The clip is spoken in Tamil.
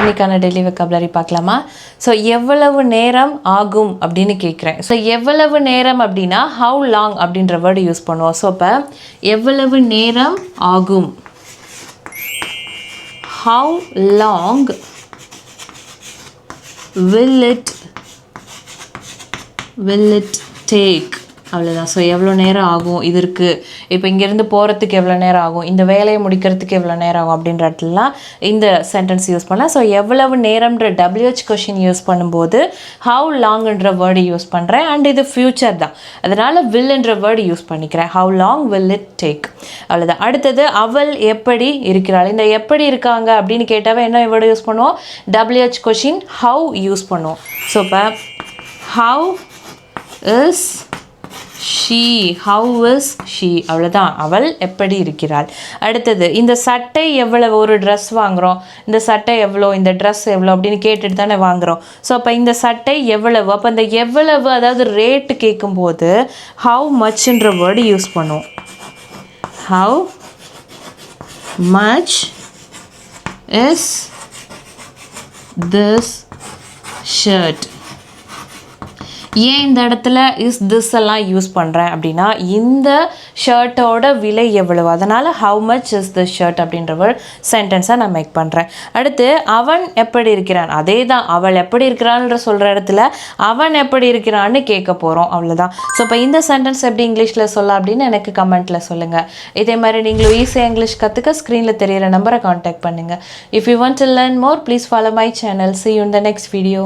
இன்றைக்கான டெய்லி வெக்கபுலரி பார்க்கலாமா? ஸோ எவ்வளவு நேரம் ஆகும் அப்படின்னு கேட்குறேன். ஸோ எவ்வளவு நேரம் அப்படின்னா ஹவு லாங் அப்படின்ற வேர்டு யூஸ் பண்ணுவோம். ஸோ இப்போ எவ்வளவு நேரம் ஆகும்? How long will it will it take அவ்வளோதான் ஸோ எவ்வளோ நேரம் ஆகும் இது இருக்குது இப்போ இங்கேருந்து போகிறதுக்கு எவ்வளோ நேரம் ஆகும்? இந்த வேலையை முடிக்கிறதுக்கு எவ்வளோ நேரம் ஆகும் அப்படின்ற இடத்துலலாம் இந்த சென்டென்ஸ் யூஸ் பண்ணலாம். ஸோ எவ்வளவு நேரம்ன்ற டபிள்யூஹெச் கொஷின் யூஸ் பண்ணும்போது ஹவு லாங்ன்ற வேர்டு யூஸ் பண்ணுறேன் அண்ட் இது ஃப்யூச்சர் தான். அதனால் வில்ன்ற வேர்டு யூஸ் பண்ணிக்கிறேன். How long will it take அவ்வளோதான் அடுத்தது அவள் எப்படி இருக்கிறாள்? இந்த எப்படி இருக்காங்க அப்படின்னு கேட்டாவே என்ன வேர்டு யூஸ் பண்ணுவோம்? W H question how use பண்ணுவோம். ஸோ இப்போ how is she how is she அவ்வளோதான் அவள் எப்படி இருக்கிறாள்? அடுத்தது இந்த சட்டை எவ்வளவு ஒரு ட்ரெஸ் வாங்குகிறோம் இந்த சட்டை எவ்வளோ இந்த ட்ரெஸ் எவ்வளோ அப்படின்னு கேட்டுட்டு தானே வாங்குகிறோம் ஸோ அப்போ இந்த சட்டை எவ்வளவு அப்போ இந்த எவ்வளவு அதாவது ரேட்டு கேட்கும்போது ஹவு மச்ன்ற வேர்டு யூஸ் பண்ணுவோம். How much is this shirt ஏன் இந்த இடத்துல இஸ் திஸ் எல்லாம் யூஸ் பண்ணுறேன் அப்படின்னா இந்த ஷர்ட்டோட விலை எவ்வளவு? அதனால் how much is this shirt அப்படின்ற ஒரு சென்டென்ஸை நான் மேக் பண்ணுறேன் அடுத்து அவன் எப்படி இருக்கிறான்? அதே தான் அவள் எப்படி இருக்கிறான்ற சொல்கிற இடத்துல அவன் எப்படி இருக்கிறான்னு கேட்க போகிறோம் அவ்வளோதான் ஸோ இப்போ இந்த சென்டென்ஸ் எப்படி இங்கிலீஷில் சொல்ல அப்படின்னு எனக்கு கமெண்ட்டில் சொல்லுங்கள் இதே மாதிரி நீங்களும் ஈஸியாக இங்கிலீஷ் கற்றுக்க ஸ்க்ரீனில் தெரியிற நம்பரை காண்டாக்ட் பண்ணுங்கள் if you want to learn more please follow my channel see you இந்த நெக்ஸ்ட் வீடியோ